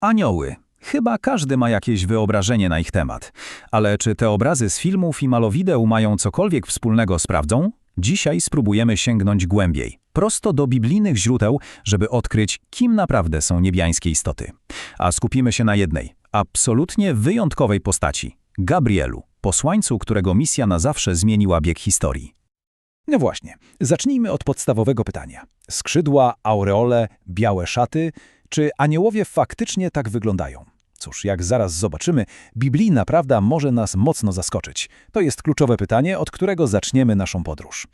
Anioły. Chyba każdy ma jakieś wyobrażenie na ich temat. Ale czy te obrazy z filmów i malowideł mają cokolwiek wspólnego z prawdą? Dzisiaj spróbujemy sięgnąć głębiej, prosto do biblijnych źródeł, żeby odkryć, kim naprawdę są niebiańskie istoty. A skupimy się na jednej, absolutnie wyjątkowej postaci – Gabrielu, posłańcu, którego misja na zawsze zmieniła bieg historii. No właśnie, zacznijmy od podstawowego pytania. Skrzydła, aureole, białe szaty, czy aniołowie faktycznie tak wyglądają? Cóż, jak zaraz zobaczymy, biblijna prawda może nas mocno zaskoczyć. To jest kluczowe pytanie, od którego zaczniemy naszą podróż.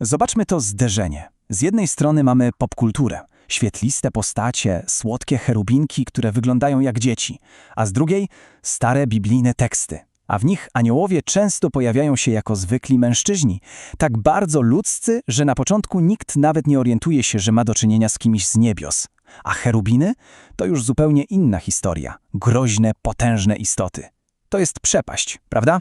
Zobaczmy to zderzenie. Z jednej strony mamy popkulturę, świetliste postacie, słodkie cherubinki, które wyglądają jak dzieci, a z drugiej stare biblijne teksty. A w nich aniołowie często pojawiają się jako zwykli mężczyźni, tak bardzo ludzcy, że na początku nikt nawet nie orientuje się, że ma do czynienia z kimś z niebios. A cherubiny to już zupełnie inna historia. Groźne, potężne istoty. To jest przepaść, prawda?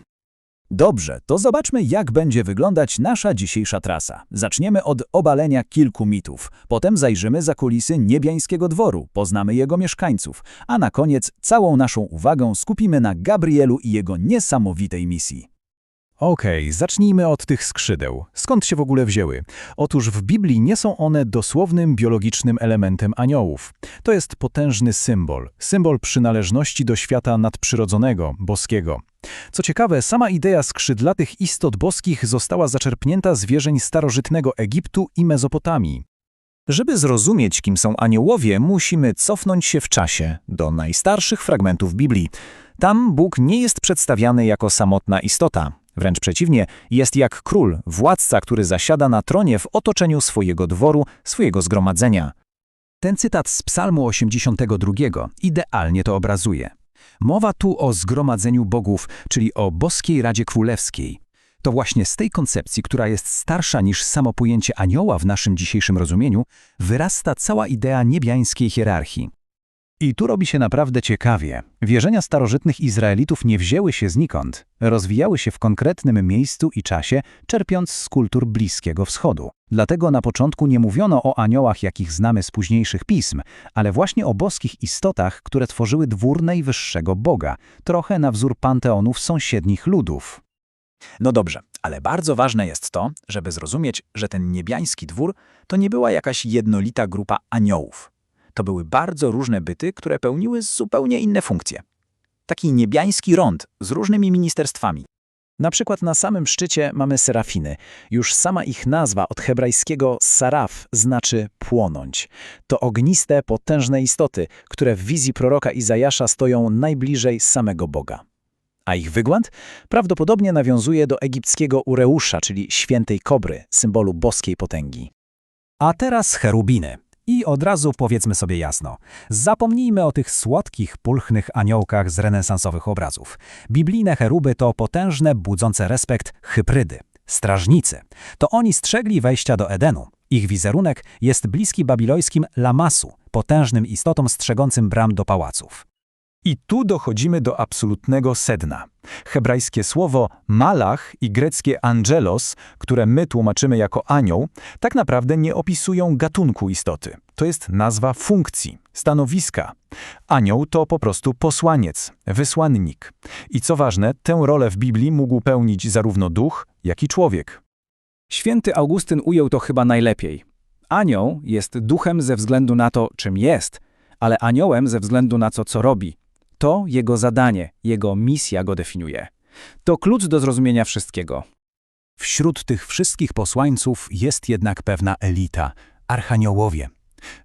Dobrze, to zobaczmy, jak będzie wyglądać nasza dzisiejsza trasa. Zaczniemy od obalenia kilku mitów, potem zajrzymy za kulisy niebiańskiego dworu, poznamy jego mieszkańców, a na koniec całą naszą uwagę skupimy na Gabrielu i jego niesamowitej misji. Okej, zacznijmy od tych skrzydeł. Skąd się w ogóle wzięły? Otóż w Biblii nie są one dosłownym biologicznym elementem aniołów. To jest potężny symbol, symbol przynależności do świata nadprzyrodzonego, boskiego. Co ciekawe, sama idea skrzydlatych istot boskich została zaczerpnięta z wierzeń starożytnego Egiptu i Mezopotamii. Żeby zrozumieć, kim są aniołowie, musimy cofnąć się w czasie do najstarszych fragmentów Biblii. Tam Bóg nie jest przedstawiany jako samotna istota. Wręcz przeciwnie, jest jak król, władca, który zasiada na tronie w otoczeniu swojego dworu, swojego zgromadzenia. Ten cytat z Psalmu 82 idealnie to obrazuje. Mowa tu o zgromadzeniu bogów, czyli o boskiej Radzie Królewskiej. To właśnie z tej koncepcji, która jest starsza niż samo pojęcie anioła w naszym dzisiejszym rozumieniu, wyrasta cała idea niebiańskiej hierarchii. I tu robi się naprawdę ciekawie. Wierzenia starożytnych Izraelitów nie wzięły się znikąd. Rozwijały się w konkretnym miejscu i czasie, czerpiąc z kultur Bliskiego Wschodu. Dlatego na początku nie mówiono o aniołach, jakich znamy z późniejszych pism, ale właśnie o boskich istotach, które tworzyły dwór najwyższego Boga, trochę na wzór panteonów sąsiednich ludów. No dobrze, ale bardzo ważne jest to, żeby zrozumieć, że ten niebiański dwór to nie była jakaś jednolita grupa aniołów. To były bardzo różne byty, które pełniły zupełnie inne funkcje. Taki niebiański rond z różnymi ministerstwami. Na przykład na samym szczycie mamy serafiny. Już sama ich nazwa od hebrajskiego saraf znaczy płonąć. To ogniste, potężne istoty, które w wizji proroka Izajasza stoją najbliżej samego Boga. A ich wygląd prawdopodobnie nawiązuje do egipskiego Ureusza, czyli świętej kobry, symbolu boskiej potęgi. A teraz cherubiny. I od razu powiedzmy sobie jasno, zapomnijmy o tych słodkich, pulchnych aniołkach z renesansowych obrazów. Biblijne cheruby to potężne, budzące respekt hyprydy, strażnicy. To oni strzegli wejścia do Edenu. Ich wizerunek jest bliski babilońskim Lamasu, potężnym istotom strzegącym bram do pałaców. I tu dochodzimy do absolutnego sedna. Hebrajskie słowo malach i greckie angelos, które my tłumaczymy jako anioł, tak naprawdę nie opisują gatunku istoty. To jest nazwa funkcji, stanowiska. Anioł to po prostu posłaniec, wysłannik. I co ważne, tę rolę w Biblii mógł pełnić zarówno duch, jak i człowiek. Święty Augustyn ujął to chyba najlepiej. Anioł jest duchem ze względu na to, czym jest, ale aniołem ze względu na to, co robi. To jego zadanie, jego misja go definiuje. To klucz do zrozumienia wszystkiego. Wśród tych wszystkich posłańców jest jednak pewna elita archaniołowie.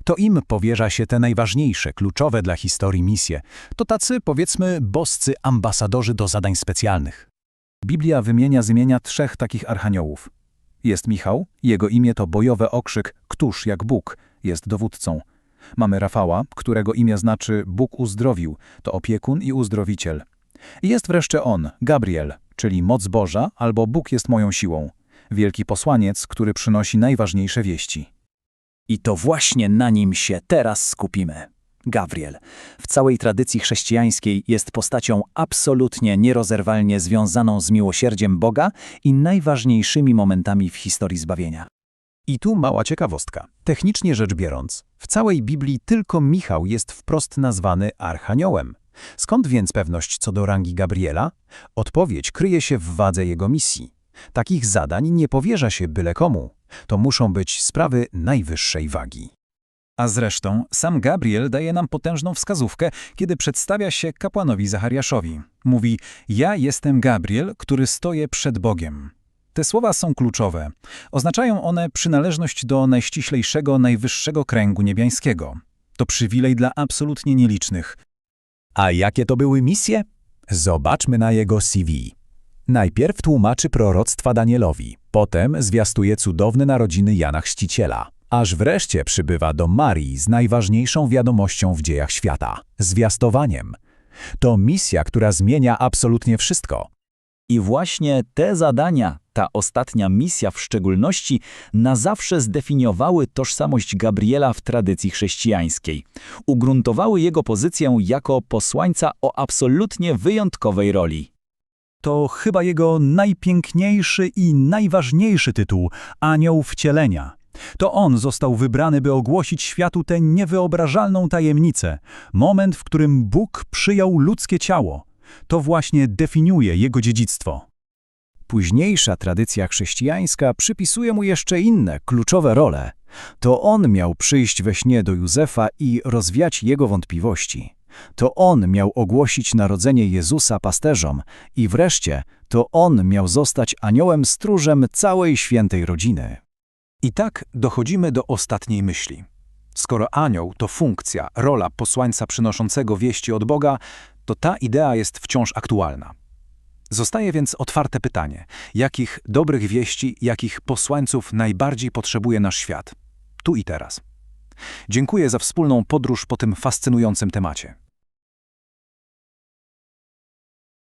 To im powierza się te najważniejsze, kluczowe dla historii misje. To tacy, powiedzmy, boscy ambasadorzy do zadań specjalnych. Biblia wymienia z imienia trzech takich archaniołów. Jest Michał, jego imię to bojowy okrzyk Któż jak Bóg, jest dowódcą. Mamy Rafała, którego imię znaczy Bóg uzdrowił, to opiekun i uzdrowiciel. Jest wreszcie on, Gabriel, czyli moc Boża albo Bóg jest moją siłą. Wielki posłaniec, który przynosi najważniejsze wieści. I to właśnie na nim się teraz skupimy. Gabriel w całej tradycji chrześcijańskiej jest postacią absolutnie nierozerwalnie związaną z miłosierdziem Boga i najważniejszymi momentami w historii zbawienia. I tu mała ciekawostka. Technicznie rzecz biorąc, w całej Biblii tylko Michał jest wprost nazwany archaniołem. Skąd więc pewność co do rangi Gabriela? Odpowiedź kryje się w wadze jego misji. Takich zadań nie powierza się byle komu. To muszą być sprawy najwyższej wagi. A zresztą sam Gabriel daje nam potężną wskazówkę, kiedy przedstawia się kapłanowi Zachariaszowi. Mówi, ja jestem Gabriel, który stoję przed Bogiem. Te słowa są kluczowe. Oznaczają one przynależność do najściślejszego, najwyższego kręgu niebiańskiego. To przywilej dla absolutnie nielicznych. A jakie to były misje? Zobaczmy na jego CV. Najpierw tłumaczy proroctwa Danielowi, potem zwiastuje cudowne narodziny Jana Chrzciciela, aż wreszcie przybywa do Marii z najważniejszą wiadomością w dziejach świata – zwiastowaniem. To misja, która zmienia absolutnie wszystko. I właśnie te zadania, ta ostatnia misja w szczególności, na zawsze zdefiniowały tożsamość Gabriela w tradycji chrześcijańskiej. Ugruntowały jego pozycję jako posłańca o absolutnie wyjątkowej roli. To chyba jego najpiękniejszy i najważniejszy tytuł – Anioł Wcielenia. To on został wybrany, by ogłosić światu tę niewyobrażalną tajemnicę, moment, w którym Bóg przyjął ludzkie ciało. To właśnie definiuje jego dziedzictwo. Późniejsza tradycja chrześcijańska przypisuje mu jeszcze inne, kluczowe role. To on miał przyjść we śnie do Józefa i rozwiać jego wątpliwości. To on miał ogłosić narodzenie Jezusa pasterzom i wreszcie to on miał zostać aniołem stróżem całej świętej rodziny. I tak dochodzimy do ostatniej myśli. Skoro anioł to funkcja, rola posłańca przynoszącego wieści od Boga, to ta idea jest wciąż aktualna. Zostaje więc otwarte pytanie, jakich dobrych wieści, jakich posłańców najbardziej potrzebuje nasz świat? Tu i teraz. Dziękuję za wspólną podróż po tym fascynującym temacie.